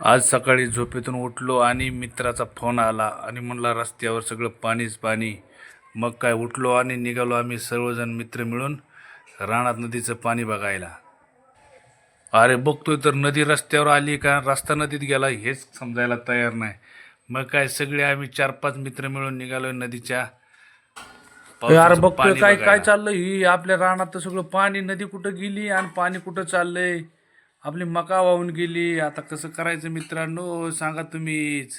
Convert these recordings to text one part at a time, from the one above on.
आज सकाळी झोपेतून उठलो आणि मित्राचा फोन आला आणि म्हणला रस्त्यावर सगळं पाणीच पाणी. मग काय उठलो आणि निघालो आम्ही सर्वजण मित्र मिळून राणात नदीचं पाणी बघायला. अरे बघतोय तर नदी रस्त्यावर आली का? रस्ता नदीत गेला हेच समजायला तयार नाही. मग काय सगळे आम्ही चार पाच मित्र मिळून निघालो नदीच्या अरे बघतोय काय काय. चाललंय? ही आपल्या रानात सगळं पाणी नदी कुठं गेली आणि पाणी कुठं चाललंय? आपली मका वाहून गेली. आता कसं करायचं मित्रांनो? सांगा तुम्हीच.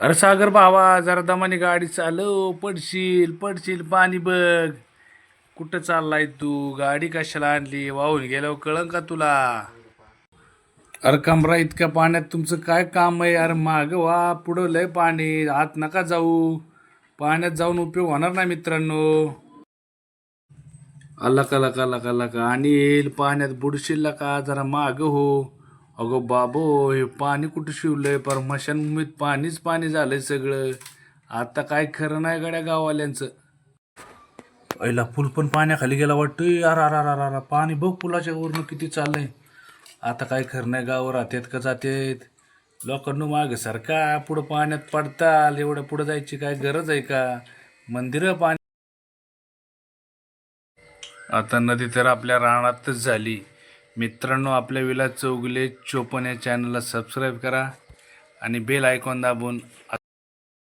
अरे सागर भावा जरा दमाने गाडी चालव. पडशील पडशील पाणी बघ. कुठं चाललाय तू? गाडी कशाला आणली? वाहून गेल्यावर कळं का तुला? अरे कमरा इतक्या पाण्यात तुमचं काय काम आहे? अरे माग वा पुढं लय पाणी. आत नका जाऊ. पाण्यात जाऊन उपयोग होणार नाही मित्रांनो. आला का लका लका लका. आणि येईल पाण्यात बुडशील का जरा माग हो. अगो बाबो हे पाणी कुठं शिवलंय? पर मशानभूमीत पाणीच पाणी झालंय सगळं. आता काय खरं नाही गड्या गाववाल्यांचं. पहिला पूल पण पाण्याखाली गेला वाटतोय. अरा अरा अरा अरा पाणी बघ पुलाच्या वरून किती चाललंय. आता काय खरं नाही गाव राहतात का जातात. लोकांना माग सारखा पुढं पाण्यात पडताल. एवढं पुढं जायची काय गरज आहे का? मंदिरं पाणी आता नदी तर आपल्या रानातच झाली. मित्रांनो आपल्या विला चौगले चोपन या चॅनलला सबस्क्राईब करा आणि बेल आयकॉन दाबून